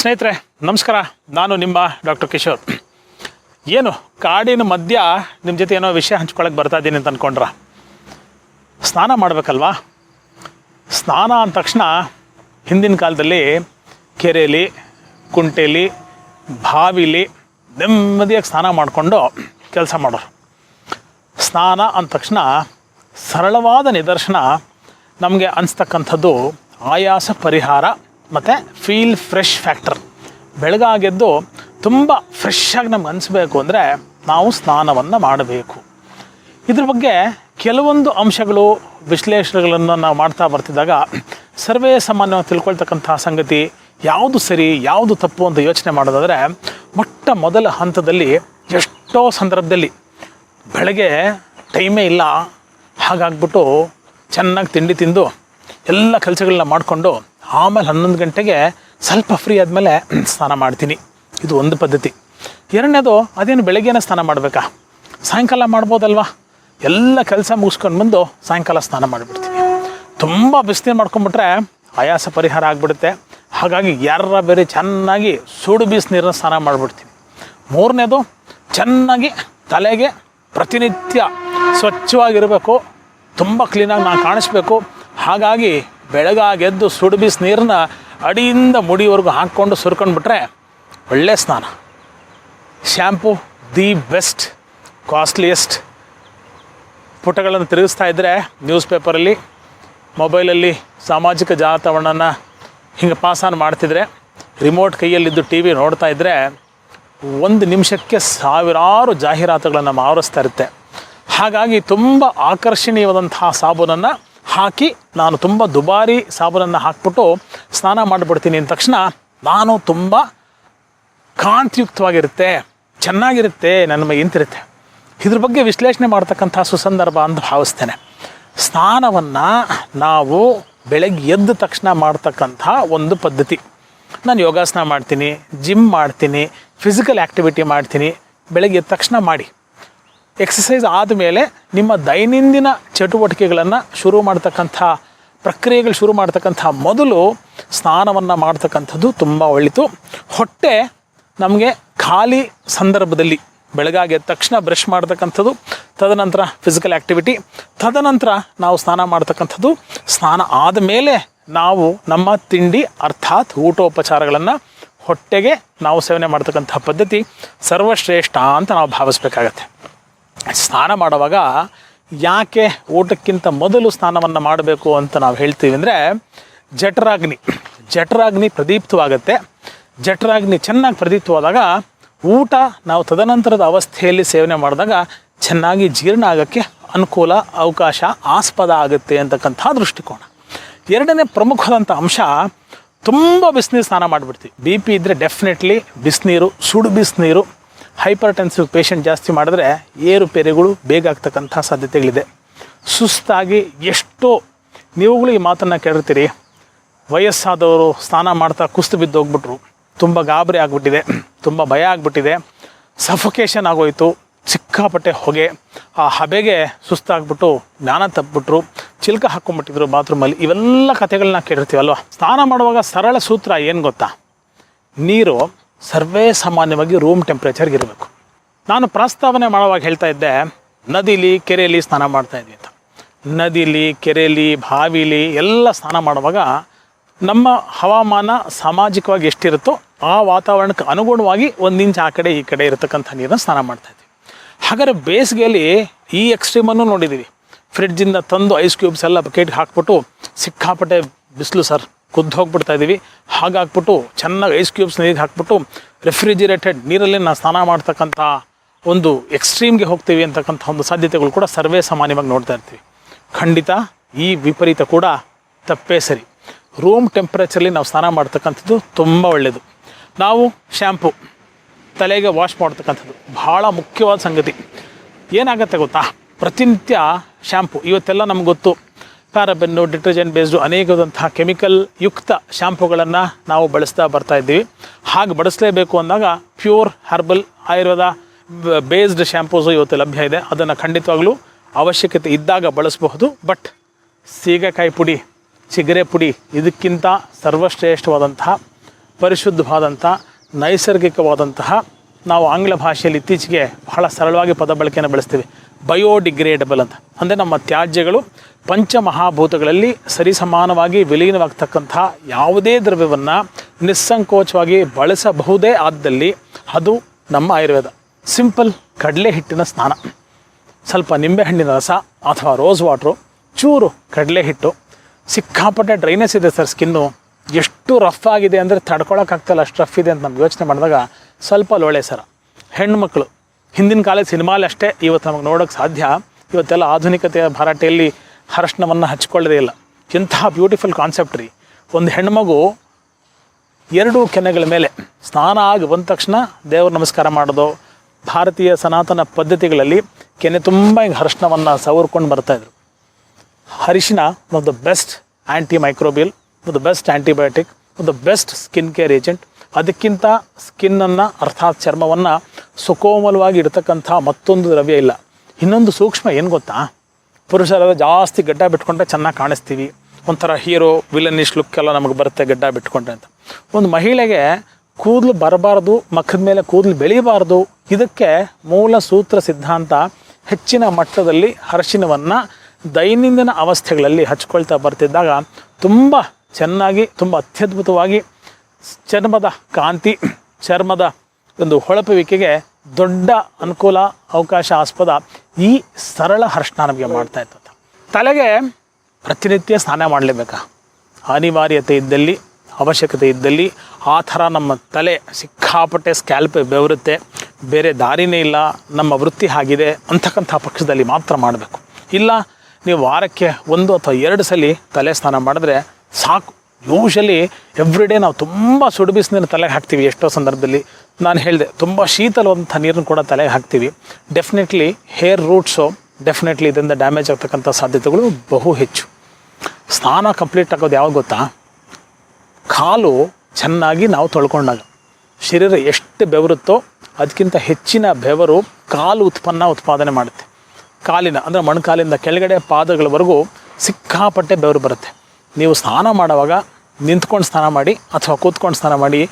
ಸ್ನೇಹಿತರೆ, ನಮಸ್ಕಾರ. ನಾನು ನಿಮ್ಮ ಡಾಕ್ಟರ್ ಕಿಶೋರ್. ಏನು, ಕಾಡಿನ ಮಧ್ಯ ನಿಮ್ಮ ಜೊತೆ ಏನೋ ವಿಷಯ ಹಂಚ್ಕೊಳಕ್ಕೆ ಬರ್ತಾ ಇದ್ದೀನಿ ಅಂತ ಅಂದ್ಕೊಂಡ್ರ ಸ್ನಾನ ಮಾಡಬೇಕಲ್ವಾ? ಸ್ನಾನ ಅಂದ ತಕ್ಷಣ ಹಿಂದಿನ ಕಾಲದಲ್ಲಿ ಕೆರೆಯಲ್ಲಿ ಕುಂಟೆಯಲ್ಲಿ ಬಾವಿಲಿ ನೆಮ್ಮದಿಯಾಗಿ ಸ್ನಾನ ಮಾಡಿಕೊಂಡು ಕೆಲಸ ಮಾಡೋರು. ಸ್ನಾನ ಅಂದ ತಕ್ಷಣ ಸರಳವಾದ ನಿದರ್ಶನ ನಮಗೆ ಅನಿಸ್ತಕ್ಕಂಥದ್ದು ಆಯಾಸ ಪರಿಹಾರ ಮತ್ತು ಫೀಲ್ ಫ್ರೆಶ್ ಫ್ಯಾಕ್ಟರ್ ಬೆಳಗಾಗೆದ್ದು ತುಂಬ ಫ್ರೆಶ್ ಆಗಿ ನಮ್ಗೆ ಅನಿಸ್ಬೇಕು ಅಂದರೆ ನಾವು ಸ್ನಾನವನ್ನು ಮಾಡಬೇಕು. ಇದ್ರ ಬಗ್ಗೆ ಕೆಲವೊಂದು ಅಂಶಗಳು, ವಿಶ್ಲೇಷಣೆಗಳನ್ನು ನಾವು ಮಾಡ್ತಾ ಬರ್ತಿದ್ದಾಗ ಸರ್ವೇ ಸಾಮಾನ್ಯವಾಗಿ ತಿಳ್ಕೊಳ್ತಕ್ಕಂಥ ಸಂಗತಿ ಯಾವುದು ಸರಿ, ಯಾವುದು ತಪ್ಪು ಅಂತ ಯೋಚನೆ ಮಾಡೋದಾದರೆ ಮೊಟ್ಟ ಮೊದಲ ಹಂತದಲ್ಲಿ ಎಷ್ಟೋ ಸಂದರ್ಭದಲ್ಲಿ ಬೆಳಗ್ಗೆ ಟೈಮೇ ಇಲ್ಲ. ಹಾಗಾಗ್ಬಿಟ್ಟು ಚೆನ್ನಾಗಿ ತಿಂಡಿ ತಿಂದು ಎಲ್ಲ ಕೆಲಸಗಳನ್ನ ಮಾಡಿಕೊಂಡು ಆಮೇಲೆ ಹನ್ನೊಂದು ಗಂಟೆಗೆ ಸ್ವಲ್ಪ ಫ್ರೀ ಆದಮೇಲೆ ಸ್ನಾನ ಮಾಡ್ತೀನಿ. ಇದು ಒಂದು ಪದ್ಧತಿ. ಎರಡನೇದು, ಅದೇನು ಬೆಳಗ್ಗೆನೇ ಸ್ನಾನ ಮಾಡಬೇಕಾ? ಸಾಯಂಕಾಲ ಮಾಡ್ಬೋದಲ್ವಾ? ಎಲ್ಲ ಕೆಲಸ ಮುಗಿಸ್ಕೊಂಡು ಬಂದು ಸಾಯಂಕಾಲ ಸ್ನಾನ ಮಾಡಿಬಿಡ್ತೀನಿ. ತುಂಬ ಬಿಸಿನೀರು ಮಾಡ್ಕೊಂಬಿಟ್ರೆ ಆಯಾಸ ಪರಿಹಾರ ಆಗಿಬಿಡುತ್ತೆ. ಹಾಗಾಗಿ ಯಾರ ಬೇರೆ ಚೆನ್ನಾಗಿ ಸುಡು ಬಿಸಿನೀರನ್ನ ಸ್ನಾನ ಮಾಡಿಬಿಡ್ತೀನಿ. ಮೂರನೇದು, ಚೆನ್ನಾಗಿ ತಲೆಗೆ ಪ್ರತಿನಿತ್ಯ ಸ್ವಚ್ಛವಾಗಿರಬೇಕು. ತುಂಬ ಕ್ಲೀನಾಗಿ ನಾನು ಕಾಣಿಸ್ಬೇಕು. ಹಾಗಾಗಿ ಬೆಳಗಾಗೆದ್ದು ಎದ್ದು ಬಿಸಿ ನೀರನ್ನ ಅಡಿಯಿಂದ ಮುಡಿವರೆಗೂ ಹಾಕ್ಕೊಂಡು ಸುರ್ಕೊಂಡ್ಬಿಟ್ರೆ ಒಳ್ಳೆ ಸ್ನಾನ. Shampoo, the best, costliest. ಪುಟಗಳನ್ನು ತಿರುಗಿಸ್ತಾ ಇದ್ದರೆ ನ್ಯೂಸ್ ಪೇಪರಲ್ಲಿ, ಮೊಬೈಲಲ್ಲಿ ಸಾಮಾಜಿಕ ಜಾಲತಾಣನ ಹಿಂಗೆ ಪಾಸಾನ್ ಮಾಡ್ತಿದ್ರೆ, ರಿಮೋಟ್ ಕೈಯಲ್ಲಿದ್ದು ಟಿ ವಿ ನೋಡ್ತಾ ಇದ್ದರೆ ಒಂದು ನಿಮಿಷಕ್ಕೆ ಸಾವಿರಾರು ಜಾಹೀರಾತುಗಳನ್ನು ಆವರಿಸ್ತಾ ಇರುತ್ತೆ. ಹಾಗಾಗಿ ತುಂಬ ಆಕರ್ಷಣೀಯವಾದಂತಹ ಸಾಬೂನನ್ನು ಹಾಕಿ ನಾನು ತುಂಬ ದುಬಾರಿ ಸಾಬೂನನ್ನು ಹಾಕ್ಬಿಟ್ಟು ಸ್ನಾನ ಮಾಡಿಬಿಡ್ತೀನಿ ಅಂದ ತಕ್ಷಣ ನಾನು ತುಂಬ ಕಾಂತಿಯುಕ್ತವಾಗಿರುತ್ತೆ, ಚೆನ್ನಾಗಿರುತ್ತೆ, ನನ್ನ ಮೈ ಇಂತಿರುತ್ತೆ ಇದ್ರ ಬಗ್ಗೆ ವಿಶ್ಲೇಷಣೆ ಮಾಡ್ತಕ್ಕಂಥ ಸುಸಂದರ್ಭ ಅಂತ ಭಾವಿಸ್ತೇನೆ. ಸ್ನಾನವನ್ನು ನಾವು ಬೆಳಗ್ಗೆ ಎದ್ದ ತಕ್ಷಣ ಮಾಡ್ತಕ್ಕಂಥ ಒಂದು ಪದ್ಧತಿ. ನಾನು ಯೋಗಾಸನ ಮಾಡ್ತೀನಿ ಜಿಮ್ ಮಾಡ್ತೀನಿ ಫಿಸಿಕಲ್ ಆ್ಯಕ್ಟಿವಿಟಿ ಮಾಡ್ತೀನಿ, ಬೆಳಗ್ಗೆ ಎದ್ದ ತಕ್ಷಣ ಮಾಡಿ. ಎಕ್ಸಸೈಸ್ ಆದಮೇಲೆ ನಿಮ್ಮ ದೈನಂದಿನ ಚಟುವಟಿಕೆಗಳನ್ನು ಶುರು ಮಾಡ್ತಕ್ಕಂಥ ಪ್ರಕ್ರಿಯೆಗಳು ಶುರು ಮಾಡ್ತಕ್ಕಂಥ ಮೊದಲು ಸ್ನಾನವನ್ನು ಮಾಡ್ತಕ್ಕಂಥದ್ದು ತುಂಬ ಒಳಿತು ಹೊಟ್ಟೆ ನಮಗೆ ಖಾಲಿ ಸಂದರ್ಭದಲ್ಲಿ ಬೆಳಗಾಗಿ ತಕ್ಷಣ ಬ್ರಷ್ ಮಾಡ್ತಕ್ಕಂಥದ್ದು, ತದನಂತರ ಫಿಸಿಕಲ್ ಆ್ಯಕ್ಟಿವಿಟಿ ತದನಂತರ ನಾವು ಸ್ನಾನ ಮಾಡ್ತಕ್ಕಂಥದ್ದು. ಸ್ನಾನ ಆದಮೇಲೆ ನಾವು ನಮ್ಮ ತಿಂಡಿ ಅರ್ಥಾತ್ ಊಟೋಪಚಾರಗಳನ್ನು ಹೊಟ್ಟೆಗೆ ನಾವು ಸೇವನೆ ಮಾಡ್ತಕ್ಕಂಥ ಪದ್ಧತಿ ಸರ್ವಶ್ರೇಷ್ಠ ಅಂತ ನಾವು ಭಾವಿಸ್ಬೇಕಾಗತ್ತೆ. ಸ್ನಾನ ಮಾಡುವಾಗ ಯಾಕೆ ಊಟಕ್ಕಿಂತ ಮೊದಲು ಸ್ನಾನವನ್ನು ಮಾಡಬೇಕು ಅಂತ ನಾವು ಹೇಳ್ತೀವಿ ಅಂದರೆ ಜಠರಾಗ್ನಿ. ಜಠರಾಗ್ನಿ ಪ್ರದೀಪ್ತವಾಗುತ್ತೆ. ಜಠರಾಗ್ನಿ ಚೆನ್ನಾಗಿ ಪ್ರದೀಪ್ತವಾದಾಗ ಊಟ ನಾವು ತದನಂತರದ ಅವಸ್ಥೆಯಲ್ಲಿ ಸೇವನೆ ಮಾಡಿದಾಗ ಚೆನ್ನಾಗಿ ಜೀರ್ಣ ಆಗೋಕ್ಕೆ ಅನುಕೂಲ, ಅವಕಾಶ, ಆಸ್ಪದ ಆಗುತ್ತೆ ಅಂತಕ್ಕಂಥ ದೃಷ್ಟಿಕೋನ. ಎರಡನೇ ಪ್ರಮುಖವಾದಂಥ ಅಂಶ ತುಂಬ ಬಿಸಿನೀರು ಸ್ನಾನ ಮಾಡಿಬಿಡ್ತೀವಿ. ಬಿ ಪಿ ಇದ್ದರೆ ಡೆಫಿನೆಟ್ಲಿ ಬಿಸಿನೀರು, ಸುಡು ಬಿಸಿನೀರು ಹೈಪರ್ ಟೆನ್ಸಿವ್ ಪೇಷಂಟ್ ಜಾಸ್ತಿ ಮಾಡಿದ್ರೆ ಏರುಪೇರುಗಳು ಬೇಗ ಆಗ್ತಕ್ಕಂಥ ಸಾಧ್ಯತೆಗಳಿದೆ. ಸುಸ್ತಾಗಿ ಎಷ್ಟೋ ನೀವುಗಳು ಈ ಮಾತನ್ನು ಕೇಳಿರ್ತೀರಿ. ವಯಸ್ಸಾದವರು ಸ್ನಾನ ಮಾಡ್ತಾ ಕುಸ್ತು ಬಿದ್ದು ಹೋಗ್ಬಿಟ್ರು. ತುಂಬ ಗಾಬರಿ ಆಗಿಬಿಟ್ಟಿದೆ. ತುಂಬ ಭಯ ಆಗಿಬಿಟ್ಟಿದೆ. ಸಫೊಕೇಶನ್ ಆಗೋಯಿತು. ಸಿಕ್ಕಾಪಟ್ಟೆ ಹೊಗೆ. ಆ ಹಬೆಗೆ ಸುಸ್ತಾಗ್ಬಿಟ್ಟು ಜ್ಞಾನ ತಪ್ಪಿಬಿಟ್ರು. ಚಿಲ್ಕ ಹಾಕ್ಕೊಂಡ್ಬಿಟ್ಟಿದ್ರು ಬಾತ್ರೂಮಲ್ಲಿ. ಇವೆಲ್ಲ ಕಥೆಗಳನ್ನ ಕೇಳಿರ್ತೀವಲ್ವ? ಸ್ನಾನ ಮಾಡುವಾಗ ಸರಳ ಸೂತ್ರ ಏನು ಗೊತ್ತಾ? ನೀರು ಸರ್ವೇ ಸಾಮಾನ್ಯವಾಗಿ ರೂಮ್ ಟೆಂಪ್ರೇಚರ್ಗೆ ಇರಬೇಕು. ನಾನು ಪ್ರಸ್ತಾವನೆ ಮಾಡುವಾಗ ಹೇಳ್ತಾ ಇದ್ದೆ, ನದಿಲಿ ಕೆರೆಯಲ್ಲಿ ಸ್ನಾನ ಮಾಡ್ತಾ ಇದ್ವಿ ಅಂತ. ನದಿಲಿ ಕೆರೆಯಲ್ಲಿ ಬಾವಿಲಿ ಎಲ್ಲ ಸ್ನಾನ ಮಾಡುವಾಗ ನಮ್ಮ ಹವಾಮಾನ ಸಾಮಾಜಿಕವಾಗಿ ಎಷ್ಟಿರುತ್ತೋ ಆ ವಾತಾವರಣಕ್ಕೆ ಅನುಗುಣವಾಗಿ ಒಂದು ಇಂಚ್ ಆ ಕಡೆ, ಈ ಕಡೆ ಇರತಕ್ಕಂಥ ನೀರನ್ನು ಸ್ನಾನ ಮಾಡ್ತಾ ಇದ್ವಿ. ಹಾಗಾದ್ರೆ ಬೇಸಿಗೆಯಲ್ಲಿ ಈ ಎಕ್ಸ್ಟ್ರೀಮನ್ನು ನೋಡಿದ್ದೀವಿ ಫ್ರಿಡ್ಜಿಂದ ತಂದು ಐಸ್ ಕ್ಯೂಬ್ಸ್ ಎಲ್ಲ ಬಕೆಟ್ಗೆ ಹಾಕ್ಬಿಟ್ಟು ಸಿಕ್ಕಾಪಟ್ಟೆ ಬಿಸಿಲು ಸರ್. ಕುದ್ದು ಹೋಗ್ಬಿಡ್ತಾ ಇದ್ದೀವಿ ಹಾಗಾಗ್ಬಿಟ್ಟು ಚೆನ್ನಾಗಿ ಐಸ್ ಕ್ಯೂಬ್ಸ್ ನೀರಿಗೆ ಹಾಕ್ಬಿಟ್ಟು ರೆಫ್ರಿಜಿರೇಟೆಡ್ ನೀರಲ್ಲಿ ನಾವು ಸ್ನಾನ ಮಾಡ್ತಕ್ಕಂಥ ಒಂದು ಎಕ್ಸ್ಟ್ರೀಮ್ಗೆ ಹೋಗ್ತೀವಿ ಅಂತಕ್ಕಂಥ ಒಂದು ಸಾಧ್ಯತೆಗಳು ಕೂಡ ಸರ್ವೇ ಸಾಮಾನ್ಯವಾಗಿ ನೋಡ್ತಾ ಇರ್ತೀವಿ. ಖಂಡಿತ ಈ ವಿಪರೀತ ಕೂಡ ತಪ್ಪೇ ಸರಿ. ರೂಮ್ ಟೆಂಪ್ರೇಚರಲ್ಲಿ ನಾವು ಸ್ನಾನ ಮಾಡ್ತಕ್ಕಂಥದ್ದು ತುಂಬ ಒಳ್ಳೆಯದು ನಾವು ಶ್ಯಾಂಪು ತಲೆಗೆ ವಾಶ್ ಮಾಡ್ತಕ್ಕಂಥದ್ದು ಭಾಳ ಮುಖ್ಯವಾದ ಸಂಗತಿ. ಏನಾಗುತ್ತೆ ಗೊತ್ತಾ? ಪ್ರತಿನಿತ್ಯ ಶ್ಯಾಂಪು ಇವತ್ತೆಲ್ಲ ನಮ್ಗೆ ಗೊತ್ತು. ಪ್ಯಾರಬೆನ್ನು ಡಿಟರ್ಜೆಂಟ್ ಬೇಸ್ಡು ಅನೇಕದಂತಹ ಕೆಮಿಕಲ್ ಯುಕ್ತ ಶ್ಯಾಂಪುಗಳನ್ನು ನಾವು ಬಳಸ್ತಾ ಬರ್ತಾ ಇದ್ದೀವಿ. ಹಾಗೆ ಬಳಸಲೇಬೇಕು ಅಂದಾಗ pure herbal ayurveda based shampoos ಇವತ್ತು ಲಭ್ಯ ಇದೆ. ಅದನ್ನು ಖಂಡಿತವಾಗಲೂ ಅವಶ್ಯಕತೆ ಇದ್ದಾಗ ಬಳಸಬಹುದು. ಬಟ್ ಸೀಗೆಕಾಯಿ ಪುಡಿ, ಚಿಗರೆ ಪುಡಿ ಇದಕ್ಕಿಂತ ಸರ್ವಶ್ರೇಷ್ಠವಾದಂತಹ, ಪರಿಶುದ್ಧವಾದಂಥ, ನೈಸರ್ಗಿಕವಾದಂತಹ ನಾವು ಆಂಗ್ಲ ಭಾಷೆಯಲ್ಲಿ ಇತ್ತೀಚೆಗೆ ಬಹಳ ಸರಳವಾಗಿ ಪದ ಬಳಕೆಯನ್ನು ಬಳಸ್ತೀವಿ. ಬಯೋಡಿಗ್ರೇಡಬಲ್ ಅಂತ. ಅಂದರೆ ನಮ್ಮ ತ್ಯಾಜ್ಯಗಳು ಪಂಚಮಹಾಭೂತಗಳಲ್ಲಿ ಸರಿಸಮಾನವಾಗಿ ವಿಲೀನವಾಗ್ತಕ್ಕಂಥ ಯಾವುದೇ ದ್ರವ್ಯವನ್ನು ನಿಸ್ಸಂಕೋಚವಾಗಿ ಬಳಸಬಹುದೇ ಆದ್ದಲ್ಲಿ ಅದು ನಮ್ಮ ಆಯುರ್ವೇದ. ಸಿಂಪಲ್ ಕಡಲೆ ಹಿಟ್ಟಿನ ಸ್ನಾನ. ಸ್ವಲ್ಪ ನಿಂಬೆಹಣ್ಣಿನ ರಸ ಅಥವಾ ರೋಸ್ ವಾಟ್ರು ಚೂರು ಕಡಲೆ ಹಿಟ್ಟು. ಸಿಕ್ಕಾಪಟ್ಟೆ ಡ್ರೈನೆಸ್ ಇದೆ ಸರ್ ಸ್ಕಿನ್ನು ಎಷ್ಟು ರಫ್ ಆಗಿದೆ ಅಂದರೆ ತಡ್ಕೊಳಕ್ಕಾಗ್ತಲ್ಲ, ಅಷ್ಟು ರಫ್ ಇದೆ ಅಂತ ನಮ್ಗೆ ಯೋಚನೆ ಮಾಡಿದಾಗ ಸ್ವಲ್ಪ ಲೋಳೆ ಸರ ಹೆಣ್ಮಕ್ಳು ಹಿಂದಿನ ಕಾಲದ ಸಿನಿಮಾಲಿ ಅಷ್ಟೇ ಇವತ್ತು ನಮಗೆ ನೋಡೋಕ್ಕೆ ಸಾಧ್ಯ. ಇವತ್ತೆಲ್ಲ ಆಧುನಿಕತೆಯ ಭರಾಟೆಯಲ್ಲಿ ಅರಶಿನವನ್ನು ಹಚ್ಕೊಳ್ಳೋದೇ ಇಲ್ಲ. ಎಂತಹ ಬ್ಯೂಟಿಫುಲ್ ಕಾನ್ಸೆಪ್ಟ್ ರೀ. ಒಂದು ಹೆಣ್ಮಗು ಎರಡು ಕೆನೆಗಳ ಮೇಲೆ ಸ್ನಾನ ಆಗಿ ಬಂದ ತಕ್ಷಣ ದೇವ್ರ ನಮಸ್ಕಾರ ಮಾಡೋದು. ಭಾರತೀಯ ಸನಾತನ ಪದ್ಧತಿಗಳಲ್ಲಿ ಕೆನೆ ತುಂಬ ಹಿಂಗೆ ಅರಿಶಿನವನ್ನು ಸವರ್ಕೊಂಡು ಬರ್ತಾಯಿದ್ರು ಹರಿಶಿನ ಒಂದು ಬೆಸ್ಟ್ ಆ್ಯಂಟಿ ಮೈಕ್ರೋಬಿಯಲ್ ಒಂದು ಬೆಸ್ಟ್ ಆ್ಯಂಟಿಬಯೋಟಿಕ್ ಒಂದು ಬೆಸ್ಟ್ ಸ್ಕಿನ್ ಕೇರ್ ಏಜೆಂಟ್ ಅದಕ್ಕಿಂತ ಸ್ಕಿನ್ನನ್ನು ಅರ್ಥಾತ್ ಚರ್ಮವನ್ನು ಸುಕೋಮಲವಾಗಿ ಇಡ್ತಕ್ಕಂಥ ಮತ್ತೊಂದು ದ್ರವ್ಯ ಇಲ್ಲ. ಇನ್ನೊಂದು ಸೂಕ್ಷ್ಮ ಏನು ಗೊತ್ತಾ? ಪುರುಷರೆಲ್ಲ ಜಾಸ್ತಿ ಗಡ್ಡ ಬಿಟ್ಕೊಂಡ್ರೆ ಚೆನ್ನಾಗಿ ಕಾಣಿಸ್ತೀವಿ. ಒಂಥರ ಹೀರೋ ವಿಲನಿಶ್ ಲುಕ್ ಎಲ್ಲ ನಮಗೆ ಬರುತ್ತೆ ಗಡ್ಡ ಬಿಟ್ಕೊಂಡ್ರೆ ಅಂತ. ಒಂದು ಮಹಿಳೆಗೆ ಕೂದಲು ಬರಬಾರ್ದು, ಮಖದ ಮೇಲೆ ಕೂದಲು ಬೆಳೀಬಾರ್ದು, ಇದಕ್ಕೆ ಮೂಲ ಸೂತ್ರ ಸಿದ್ಧಾಂತ ಹೆಚ್ಚಿನ ಮಟ್ಟದಲ್ಲಿ ಅರಶಿನವನ್ನು ದೈನಂದಿನ ಅವಸ್ಥೆಗಳಲ್ಲಿ ಹಚ್ಕೊಳ್ತಾ ಬರ್ತಿದ್ದಾಗ ತುಂಬ ಚೆನ್ನಾಗಿ, ತುಂಬ ಅತ್ಯದ್ಭುತವಾಗಿ ಚರ್ಮದ ಕಾಂತಿ, ಚರ್ಮದ ಒಂದು ಹೊಳಪುವಿಕೆಗೆ ದೊಡ್ಡ ಅನುಕೂಲ ಅವಕಾಶ ಆಸ್ಪದ ಈ ಸರಳ ಹರ್ಷಣ ನಮಗೆ ಮಾಡ್ತಾ ಇರ್ತದೆ ತಲೆಗೆ ಪ್ರತಿನಿತ್ಯ ಸ್ನಾನ ಮಾಡಲೇಬೇಕಾ? ಅನಿವಾರ್ಯತೆ ಇದ್ದಲ್ಲಿ, ಅವಶ್ಯಕತೆ ಇದ್ದಲ್ಲಿ ಆ ಥರ ನಮ್ಮ ತಲೆ ಸಿಕ್ಕಾಪಟ್ಟೆ ಸ್ಕ್ಯಾಲ್ಪ್ ಬೆವರುತ್ತೆ. ಬೇರೆ ದಾರಿನೇ ಇಲ್ಲ. ನಮ್ಮ ವೃತ್ತಿ ಆಗಿದೆ ಅಂತಕ್ಕಂಥ ಪಕ್ಷದಲ್ಲಿ ಮಾತ್ರ ಮಾಡಬೇಕು. ಇಲ್ಲ, ನೀವು ವಾರಕ್ಕೆ ಒಂದು ಅಥವಾ ಎರಡು ಸಲ ತಲೆ ಸ್ನಾನ ಮಾಡಿದ್ರೆ ಸಾಕು. ಯೂಶಲಿ ಎವ್ರಿಡೇ ನಾವು ತುಂಬ ಸುಡು ಬಿಸಿನೀರು ತಲೆಗೆ ಹಾಕ್ತೀವಿ ಎಷ್ಟೋ ಸಂದರ್ಭದಲ್ಲಿ. ನಾನು ಹೇಳಿದೆ, ತುಂಬ ಶೀತಲವಂಥ ನೀರನ್ನು ಕೂಡ ತಲೆಗೆ ಹಾಕ್ತೀವಿ. ಡೆಫಿನೆಟ್ಲಿ ಹೇರ್ ರೂಟ್ಸು ಡೆಫಿನೆಟ್ಲಿ ಇದರಿಂದ ಡ್ಯಾಮೇಜ್ ಆಗ್ತಕ್ಕಂಥ ಸಾಧ್ಯತೆಗಳು ಬಹು ಹೆಚ್ಚು. ಸ್ನಾನ ಕಂಪ್ಲೀಟ್ ಆಗೋದು ಯಾವಾಗ ಗೊತ್ತಾ? ಕಾಲು ಚೆನ್ನಾಗಿ ನಾವು ತೊಳ್ಕೊಂಡಾಗ. ಶರೀರ ಎಷ್ಟು ಬೆವರುತ್ತೋ ಅದಕ್ಕಿಂತ ಹೆಚ್ಚಿನ ಬೆವರು ಕಾಲು ಉತ್ಪನ್ನ ಉತ್ಪಾದನೆ ಮಾಡುತ್ತೆ. ಕಾಲಿನ, ಅಂದರೆ ಮಣ್ಕಾಲಿಂದ ಕೆಳಗಡೆ ಪಾದಗಳವರೆಗೂ ಸಿಕ್ಕಾಪಟ್ಟೆ ಬೆವರು ಬರುತ್ತೆ. ನೀವು ಸ್ನಾನ ಮಾಡುವಾಗ ನಿಂತ್ಕೊಂಡು ಸ್ನಾನ ಮಾಡಿ ಅಥವಾ ಕೂತ್ಕೊಂಡು ಸ್ನಾನ ಮಾಡಿ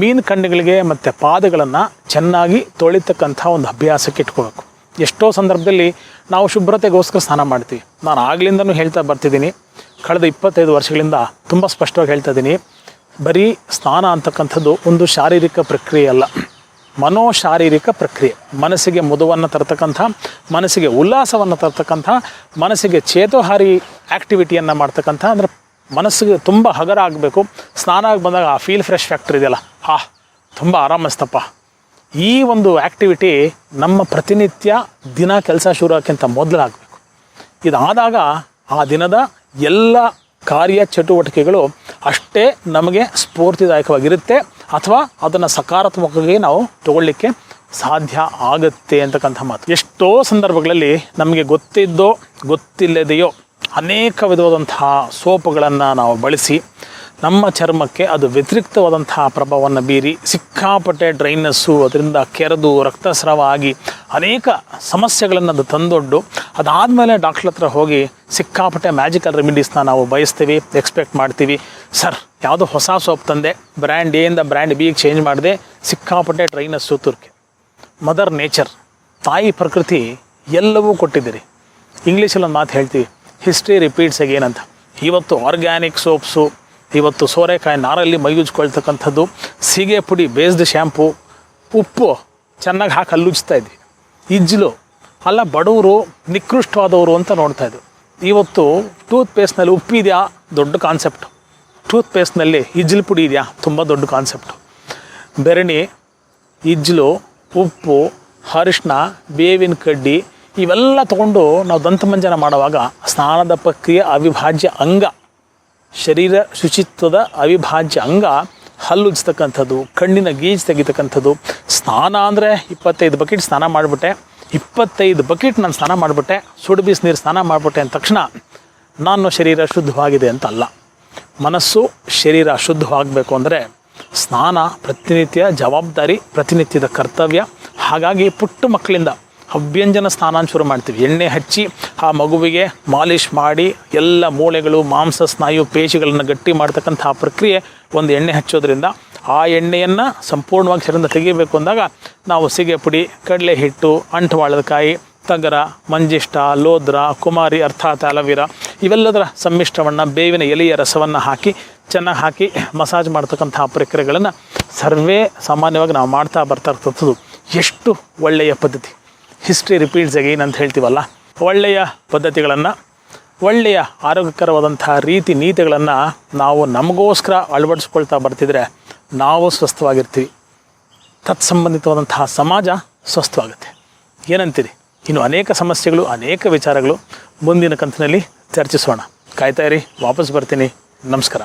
ಮೀನು ಕಣ್ಣುಗಳಿಗೆ ಮತ್ತು ಪಾದಗಳನ್ನು ಚೆನ್ನಾಗಿ ತೊಳಿತಕ್ಕಂಥ ಒಂದು ಅಭ್ಯಾಸಕ್ಕೆ ಇಟ್ಕೋಬೇಕು. ಎಷ್ಟೋ ಸಂದರ್ಭದಲ್ಲಿ ನಾವು ಶುಭ್ರತೆಗೋಸ್ಕರ ಸ್ನಾನ ಮಾಡ್ತೀವಿ. ನಾನು ಆಗ್ಲಿಂದನೂ ಹೇಳ್ತಾ ಬರ್ತಿದ್ದೀನಿ. ಕಳೆದ ಇಪ್ಪತ್ತೈದು ವರ್ಷಗಳಿಂದ ತುಂಬ ಸ್ಪಷ್ಟವಾಗಿ ಹೇಳ್ತಾ ಇದ್ದೀನಿ. ಬರೀ ಸ್ನಾನ ಅಂತಕ್ಕಂಥದ್ದು ಒಂದು ಶಾರೀರಿಕ ಪ್ರಕ್ರಿಯೆ ಅಲ್ಲ. ಮನೋಶಾರೀರಿಕ ಪ್ರಕ್ರಿಯೆ. ಮನಸ್ಸಿಗೆ ಮುದವನ್ನು ತರ್ತಕ್ಕಂಥ, ಮನಸ್ಸಿಗೆ ಉಲ್ಲಾಸವನ್ನು ತರ್ತಕ್ಕಂಥ, ಮನಸ್ಸಿಗೆ ಚೇತೋಹಾರಿ ಆ್ಯಕ್ಟಿವಿಟಿಯನ್ನು ಮಾಡ್ತಕ್ಕಂಥ, ಅಂದರೆ ಮನಸ್ಸಿಗೆ ತುಂಬ ಹಗರ ಆಗಬೇಕು. ಸ್ನಾನ ಆಗಿ ಬಂದಾಗ ಆ ಫೀಲ್ ಫ್ರೆಶ್ ಫ್ಯಾಕ್ಟ್ರಿ ಇದೆಯಲ್ಲ ಹಾ ತುಂಬ ಆರಾಮಿಸ್ತಪ್ಪ ಈ ಒಂದು ಆ್ಯಕ್ಟಿವಿಟಿ ನಮ್ಮ ಪ್ರತಿನಿತ್ಯ ದಿನ ಕೆಲಸ ಶುರು ಆಗೋಕ್ಕಿಂತ ಮೊದಲಾಗಬೇಕು ಇದಾದಾಗ ಆ ದಿನದ ಎಲ್ಲ ಕಾರ್ಯ ಚಟುವಟಿಕೆಗಳು ಅಷ್ಟೇ ನಮಗೆ ಸ್ಫೂರ್ತಿದಾಯಕವಾಗಿರುತ್ತೆ. ಅಥವಾ ಅದನ್ನು ಸಕಾರಾತ್ಮಕವಾಗಿ ನಾವು ತಗೊಳ್ಳಿಕ್ಕೆ ಸಾಧ್ಯ ಆಗುತ್ತೆ ಅಂತಕ್ಕಂಥ ಮಾತು. ಎಷ್ಟೋ ಸಂದರ್ಭಗಳಲ್ಲಿ ನಮಗೆ ಗೊತ್ತಿದ್ದೋ ಗೊತ್ತಿಲ್ಲದೆಯೋ ಅನೇಕ ವಿಧವಾದಂತಹ ಸೋಪುಗಳನ್ನು ನಾವು ಬಳಸಿ ನಮ್ಮ ಚರ್ಮಕ್ಕೆ ಅದು ವ್ಯತಿರಿಕ್ತವಾದಂತಹ ಪ್ರಭಾವವನ್ನು ಬೀರಿ ಸಿಕ್ಕಾಪಟ್ಟೆ ಡ್ರೈನೆಸ್ಸು, ಅದರಿಂದ ಕೆರೆದು, ರಕ್ತಸ್ರಾವ ಆಗಿ ಅನೇಕ ಸಮಸ್ಯೆಗಳನ್ನು ಅದು ತಂದೊಡ್ಡು ಅದಾದಮೇಲೆ ಡಾಕ್ಟ್ರ್ ಹತ್ರ ಹೋಗಿ ಸಿಕ್ಕಾಪಟ್ಟೆ ಮ್ಯಾಜಿಕಲ್ ರೆಮಿಡೀಸ್ನ ನಾವು ಬಯಸ್ತೀವಿ, ಎಕ್ಸ್ಪೆಕ್ಟ್ ಮಾಡ್ತೀವಿ. ಸರ್ ಯಾವುದೋ ಹೊಸ ಸೋಪ್ ತಂದೆ ಬ್ರ್ಯಾಂಡ್ ಎಯಿಂದ ಬ್ರ್ಯಾಂಡ್ ಬಿಗೆ ಚೇಂಜ್ ಮಾಡಿದೆ, ಸಿಕ್ಕಾಪಟ್ಟೆ ಟ್ರೈನ ಸೂತುರ್ಕೆ ಮದರ್ ನೇಚರ್ ತಾಯಿ ಪ್ರಕೃತಿ ಎಲ್ಲವೂ ಕೊಟ್ಟಿದ್ದೀರಿ. ಇಂಗ್ಲೀಷಲ್ಲಿ ಒಂದು ಮಾತು ಹೇಳ್ತೀವಿ ಹಿಸ್ಟ್ರಿ ರಿಪೀಟ್ಸ್ ಅಗೇನ್ ಅಂತ. ಇವತ್ತು ಆರ್ಗ್ಯಾನಿಕ್ ಸೋಪ್ಸು ಇವತ್ತು ಸೋರೆಕಾಯಿ ನಾರಲ್ಲಿ ಮೈಗುಜ್ಕೊಳ್ತಕ್ಕಂಥದ್ದು ಸೀಗೆ ಪುಡಿ ಬೇಸ್ಡ್ ಶ್ಯಾಂಪು ಉಪ್ಪು ಚೆನ್ನಾಗಿ ಹಾಕಿ ಹಲ್ಲುಜ್ತಾ ಇದ್ವಿ. ಇಜ್ಲು, ಅಲ್ಲ ಬಡವರು ನಿಕೃಷ್ಟವಾದವರು ಅಂತ ನೋಡ್ತಾ ಇದ್ವಿ. ಇವತ್ತು ಟೂತ್ ಪೇಸ್ಟ್ನಲ್ಲಿ ಉಪ್ಪಿದೆಯಾ? ದೊಡ್ಡ ಕಾನ್ಸೆಪ್ಟು ಟೂತ್ ಪೇಸ್ಟ್ನಲ್ಲಿ ಇಜ್ಲು ಪುಡಿ ಇದೆಯಾ? ತುಂಬ ದೊಡ್ಡ ಕಾನ್ಸೆಪ್ಟು ಬೆರಣಿ, ಇಜ್ಲು, ಉಪ್ಪು ಅರಿಶಿನ ಬೇವಿನ ಕಡ್ಡಿ ಇವೆಲ್ಲ ತಗೊಂಡು ನಾವು ದಂತಮಂಜನ ಮಾಡುವಾಗ ಸ್ನಾನದ ಪ್ರಕ್ರಿಯೆ ಅವಿಭಾಜ್ಯ ಅಂಗ, ಶರೀರ ಶುಚಿತ್ವದ ಅವಿಭಾಜ್ಯ ಅಂಗ ಹಲ್ಲುಜ್ತಕ್ಕಂಥದ್ದು ಕಣ್ಣಿನ ಗೀಜ್ ತೆಗಿತಕ್ಕಂಥದ್ದು. ಸ್ನಾನ ಅಂದರೆ ಇಪ್ಪತ್ತೈದು ಬಕೆಟ್ ಸ್ನಾನ ಮಾಡಿಬಿಟ್ಟೆ. ಇಪ್ಪತ್ತೈದು ಬಕೆಟ್ ನಾನು ಸ್ನಾನ ಮಾಡಿಬಿಟ್ಟೆ. ಸುಡು ಬಿಸಿ ನೀರು ಸ್ನಾನ ಮಾಡಿಬಿಟ್ಟೆ ಅಂದ ತಕ್ಷಣ ನಾನು ಶರೀರ ಶುದ್ಧವಾಗಿದೆ ಅಂತ ಅಲ್ಲ ಮನಸ್ಸು ಶರೀರ ಅಶುದ್ಧವಾಗಬೇಕು ಅಂದರೆ ಸ್ನಾನ, ಪ್ರತಿನಿತ್ಯ ಜವಾಬ್ದಾರಿ, ಪ್ರತಿನಿತ್ಯದ ಕರ್ತವ್ಯ. ಹಾಗಾಗಿ ಪುಟ್ಟ ಮಕ್ಕಳಿಂದ ಅಭ್ಯಂಜನ ಸ್ನಾನ ಶುರು ಮಾಡ್ತೀವಿ. ಎಣ್ಣೆ ಹಚ್ಚಿ ಆ ಮಗುವಿಗೆ ಮಾಲಿಷ್ ಮಾಡಿ ಎಲ್ಲ ಮೂಳೆಗಳು, ಮಾಂಸ, ಸ್ನಾಯು, ಪೇಶಿಗಳನ್ನು ಗಟ್ಟಿ ಮಾಡ್ತಕ್ಕಂಥ ಪ್ರಕ್ರಿಯೆ ಒಂದು ಎಣ್ಣೆ ಹಚ್ಚೋದ್ರಿಂದ ಆ ಎಣ್ಣೆಯನ್ನು ಸಂಪೂರ್ಣವಾಗಿ ಶರೀರದಿಂದ ತೆಗಿಬೇಕು ಅಂದಾಗ ನಾವು ಸಿಗೆ ಪುಡಿ ಕಡಲೆ ಹಿಟ್ಟು ಅಂಟುವಾಳದ ಕಾಯಿ ತಗರ, ಮಂಜಿಷ್ಟ, ಲೋದ್ರ, ಕುಮಾರಿ ಅರ್ಥಾತ್ ಅಲವೀರ ಇವೆಲ್ಲದರ ಸಮ್ಮಿಶ್ರವನ್ನು ಬೇವಿನ ಎಲೆಯ ರಸವನ್ನು ಹಾಕಿ, ಚೆನ್ನಾಗಿ ಹಾಕಿ ಮಸಾಜ್ ಮಾಡ್ತಕ್ಕಂತಹ ಪ್ರಕ್ರಿಯೆಗಳನ್ನು ಸರ್ವೇ ಸಾಮಾನ್ಯವಾಗಿ ನಾವು ಮಾಡ್ತಾ ಬರ್ತಾ ಇರ್ತದ್ದು. ಎಷ್ಟು ಒಳ್ಳೆಯ ಪದ್ಧತಿ. ಹಿಸ್ಟ್ರಿ ರಿಪೀಟ್ಸ್ ಅಗೇನ್ ಅಂತ ಹೇಳ್ತೀವಲ್ಲ. ಒಳ್ಳೆಯ ಪದ್ಧತಿಗಳನ್ನು, ಒಳ್ಳೆಯ ಆರೋಗ್ಯಕರವಾದಂತಹ ರೀತಿ ನೀತಿಗಳನ್ನು ನಾವು ನಮಗೋಸ್ಕರ ಅಳವಡಿಸ್ಕೊಳ್ತಾ ಬರ್ತಿದ್ರೆ ನಾವು ಸ್ವಸ್ಥವಾಗಿರ್ತೀವಿ. ತತ್ಸಂಬಂಧಿತವಾದಂತಹ ಸಮಾಜ ಸ್ವಸ್ಥವಾಗುತ್ತೆ. ಏನಂತೀರಿ? ಇನ್ನು ಅನೇಕ ಸಮಸ್ಯೆಗಳು ಅನೇಕ ವಿಚಾರಗಳು ಮುಂದಿನ ಕಂತಿನಲ್ಲಿ ಚರ್ಚಿಸೋಣ. ಕಾಯ್ತಾ ಇರಿ ವಾಪಸ್ ಬರ್ತೀನಿ. ನಮಸ್ಕಾರ.